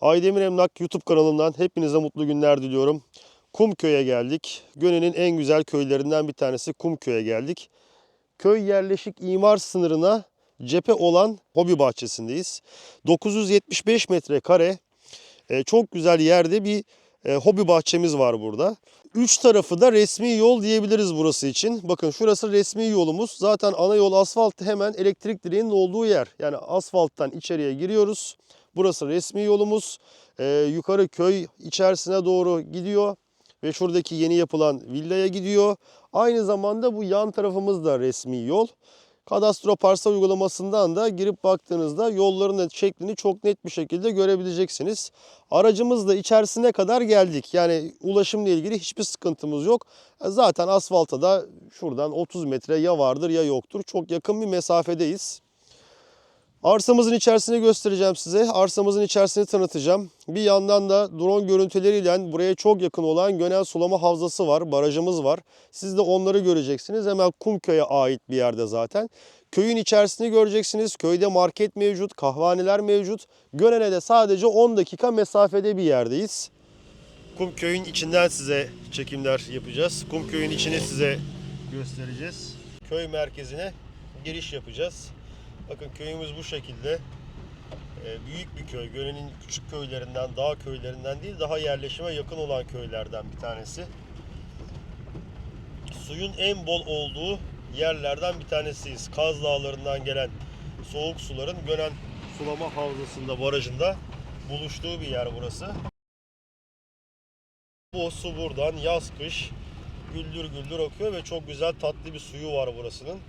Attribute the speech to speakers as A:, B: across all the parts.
A: Aydemir Emlak YouTube kanalından hepinize mutlu günler diliyorum. Kumköy'e geldik. Göne'nin en güzel köylerinden bir tanesi Kumköy'e geldik. Köy yerleşik imar sınırına cephe olan hobi bahçesindeyiz. 975 metrekare e, çok güzel yerde bir e, hobi bahçemiz var burada. Üç tarafı da resmi yol diyebiliriz burası için. Bakın şurası resmi yolumuz. Zaten ana yol asfalt hemen elektrik direğinin olduğu yer. Yani asfalttan içeriye giriyoruz. Burası resmi yolumuz. Ee, yukarı köy içerisine doğru gidiyor. Ve şuradaki yeni yapılan villaya gidiyor. Aynı zamanda bu yan tarafımız da resmi yol. Kadastro parsel uygulamasından da girip baktığınızda yolların şeklini çok net bir şekilde görebileceksiniz. Aracımızla içerisine kadar geldik. Yani ulaşımla ilgili hiçbir sıkıntımız yok. Zaten asfalta da şuradan 30 metre ya vardır ya yoktur. Çok yakın bir mesafedeyiz. Arsamızın içerisini göstereceğim size. Arsamızın içerisini tanıtacağım. Bir yandan da drone görüntüleriyle buraya çok yakın olan Gönel Sulama Havzası var, barajımız var. Siz de onları göreceksiniz. Hemen Kumköy'e ait bir yerde zaten. Köyün içerisini göreceksiniz. Köyde market mevcut, kahvaneler mevcut. Gönel'e de sadece 10 dakika mesafede bir yerdeyiz. Kumköy'ün içinden size çekimler yapacağız. Kumköy'ün içini size göstereceğiz. Köy merkezine giriş yapacağız. Bakın köyümüz bu şekilde. Ee, büyük bir köy. Gönen'in küçük köylerinden, dağ köylerinden değil, daha yerleşime yakın olan köylerden bir tanesi. Suyun en bol olduğu yerlerden bir tanesiyiz. Kaz Dağları'ndan gelen soğuk suların Gönen Sulama Havzası'nda, barajında buluştuğu bir yer burası. Bu su buradan yaz kış güldür güldür akıyor ve çok güzel tatlı bir suyu var burasının.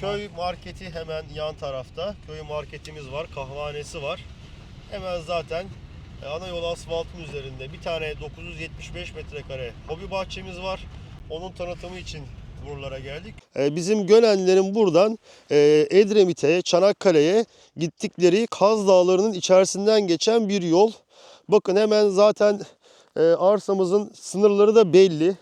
A: Köy marketi hemen yan tarafta. Köy marketimiz var, kahvanesi var. Hemen zaten e, ana yol asfaltın üzerinde bir tane 975 metrekare hobi bahçemiz var. Onun tanıtımı için buralara geldik. E, Bizim Gönenlerin buradan e, Edremit'e, Çanakkale'ye gittikleri Kaz Dağları'nın içerisinden geçen bir yol. Bakın hemen zaten arsamızın sınırları da belli.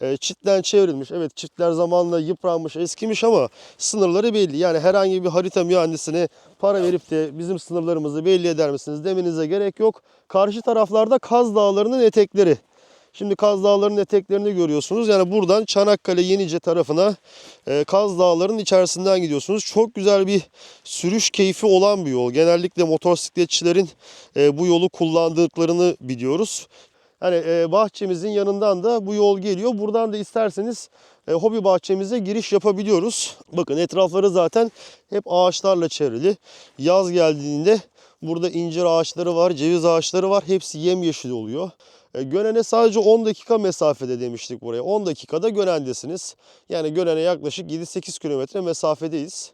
A: E, çevrilmiş. Evet çiftler zamanla yıpranmış, eskimiş ama sınırları belli. Yani herhangi bir harita mühendisine para verip de bizim sınırlarımızı belli eder misiniz demenize gerek yok. Karşı taraflarda Kaz Dağları'nın etekleri. Şimdi Kaz Dağları'nın eteklerini görüyorsunuz. Yani buradan Çanakkale Yenice tarafına e, Kaz Dağları'nın içerisinden gidiyorsunuz. Çok güzel bir sürüş keyfi olan bir yol. Genellikle motosikletçilerin e, bu yolu kullandıklarını biliyoruz. Hani e, bahçemizin yanından da bu yol geliyor. Buradan da isterseniz e, hobi bahçemize giriş yapabiliyoruz. Bakın etrafları zaten hep ağaçlarla çevrili. Yaz geldiğinde burada incir ağaçları var, ceviz ağaçları var. Hepsi yemyeşil oluyor. E, Gönen'e sadece 10 dakika mesafede demiştik buraya. 10 dakikada Gönen'desiniz. Yani Gönen'e yaklaşık 7-8 kilometre mesafedeyiz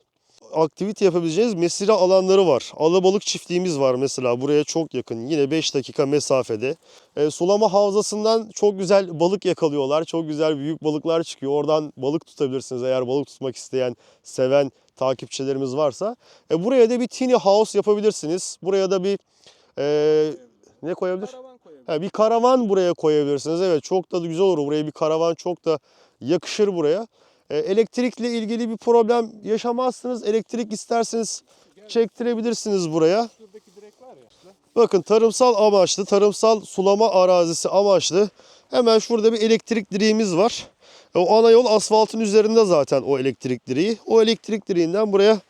A: aktivite yapabileceğiniz mesire alanları var. Alabalık çiftliğimiz var mesela buraya çok yakın. Yine 5 dakika mesafede. E, sulama havzasından çok güzel balık yakalıyorlar. Çok güzel büyük balıklar çıkıyor. Oradan balık tutabilirsiniz eğer balık tutmak isteyen, seven takipçilerimiz varsa. E, buraya da bir tiny house yapabilirsiniz. Buraya da bir e, ne koyabilir?
B: Karavan koyabilir.
A: Ha, bir karavan buraya koyabilirsiniz. Evet çok da güzel olur. Buraya bir karavan çok da yakışır buraya. E, elektrikle ilgili bir problem yaşamazsınız. Elektrik isterseniz çektirebilirsiniz buraya. Bakın tarımsal amaçlı, tarımsal sulama arazisi amaçlı. Hemen şurada bir elektrik direğimiz var. E, O ana yol asfaltın üzerinde zaten o elektrik direği. O elektrik direğinden buraya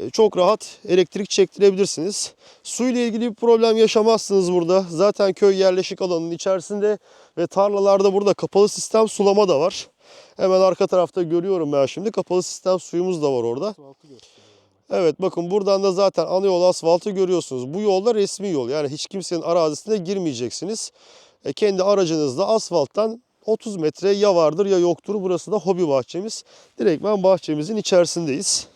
A: e, çok rahat elektrik çektirebilirsiniz. Su ile ilgili bir problem yaşamazsınız burada. Zaten köy yerleşik alanının içerisinde ve tarlalarda burada kapalı sistem sulama da var. Hemen arka tarafta görüyorum ben şimdi. Kapalı sistem suyumuz da var orada. Evet bakın buradan da zaten ana yol asfaltı görüyorsunuz. Bu yolda resmi yol. Yani hiç kimsenin arazisine girmeyeceksiniz. E, kendi aracınızla asfalttan 30 metre ya vardır ya yoktur. Burası da hobi bahçemiz. Direktmen bahçemizin içerisindeyiz.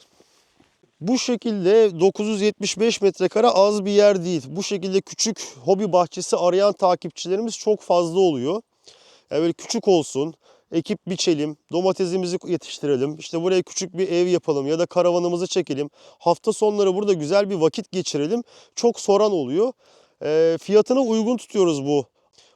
A: Bu şekilde 975 metrekare az bir yer değil. Bu şekilde küçük hobi bahçesi arayan takipçilerimiz çok fazla oluyor. Yani böyle küçük olsun, ekip biçelim, domatesimizi yetiştirelim, işte buraya küçük bir ev yapalım ya da karavanımızı çekelim. Hafta sonları burada güzel bir vakit geçirelim. Çok soran oluyor. E, fiyatını uygun tutuyoruz bu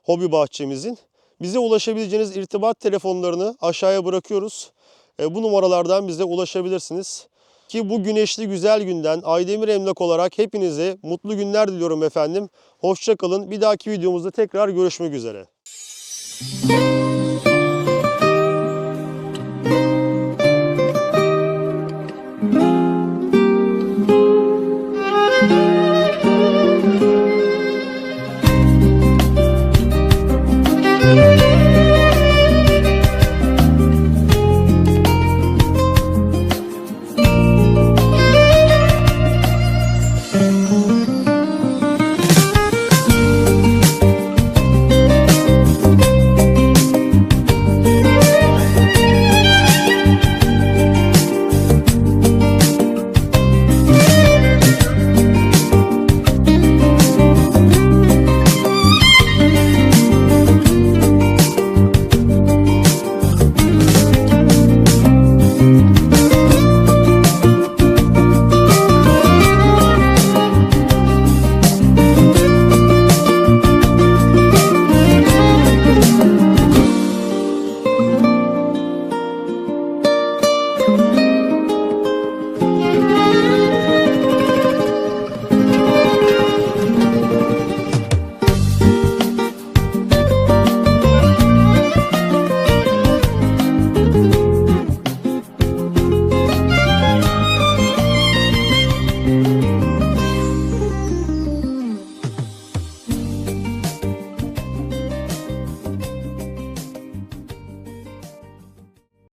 A: hobi bahçemizin. Bize ulaşabileceğiniz irtibat telefonlarını aşağıya bırakıyoruz. E, bu numaralardan bize ulaşabilirsiniz. ki bu güneşli güzel günden Aydemir Emlak olarak hepinize mutlu günler diliyorum efendim. Hoşça kalın. Bir dahaki videomuzda tekrar görüşmek üzere.